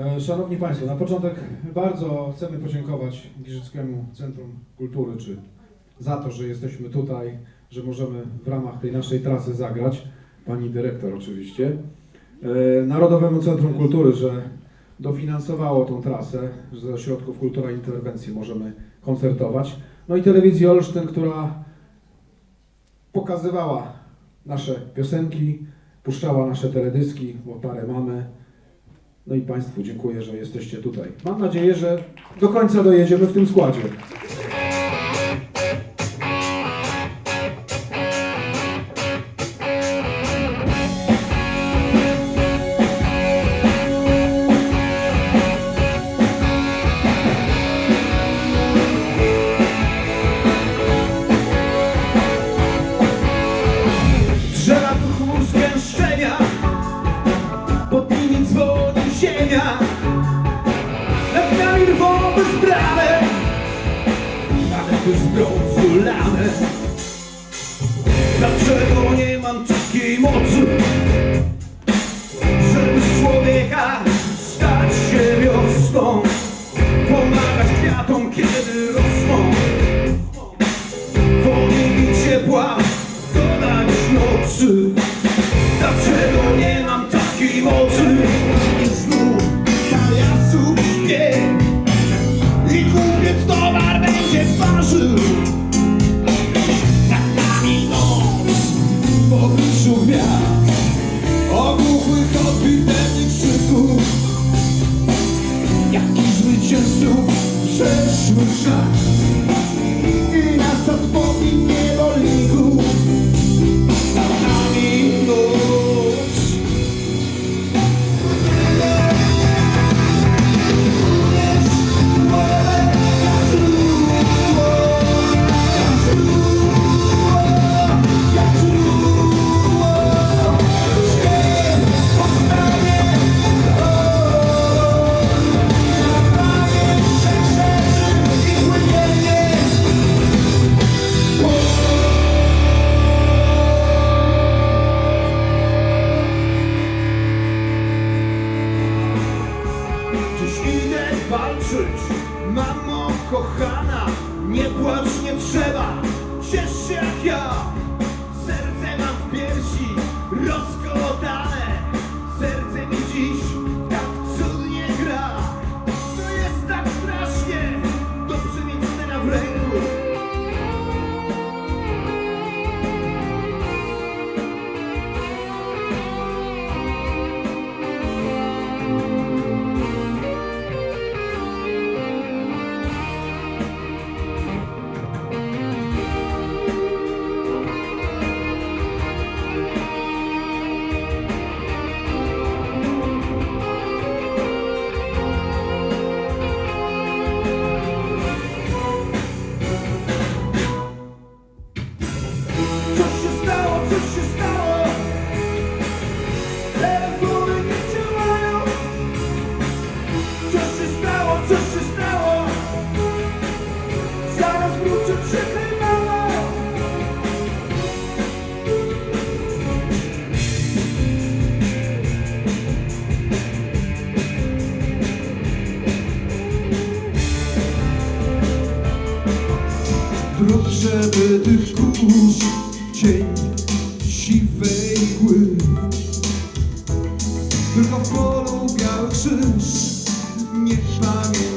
E, Szanowni Państwo, na początek bardzo chcemy podziękować Giżyckiemu Centrum Kultury czy za to, że jesteśmy tutaj, że możemy w ramach tej naszej trasy zagrać. Pani dyrektor oczywiście. E, Narodowemu Centrum Kultury, że dofinansowało tą trasę, że ze środków Kultura Interwencji możemy koncertować. No i telewizji Olsztyn, która pokazywała nasze piosenki, puszczała nasze teledyski, bo parę mamy. No i Państwu dziękuję, że jesteście tutaj. Mam nadzieję, że do końca dojedziemy w tym składzie. Rwą bezbramę Planety z brązu lane Dlaczego nie mam takiej mocy? Żeby z człowieka stać się wiosną Pomagać kwiatom, kiedy rosną. Wody i ciepła dodać nocy. Dlaczego nie mam takiej mocy przeszły szans kochana Nie płacz, nie trzeba, ciesz się jak ja. Serce mam w piersi rozkołotane Zrób, żeby tych kurz cień siwej mgły Tylko w polu biały krzyż Nie pamięta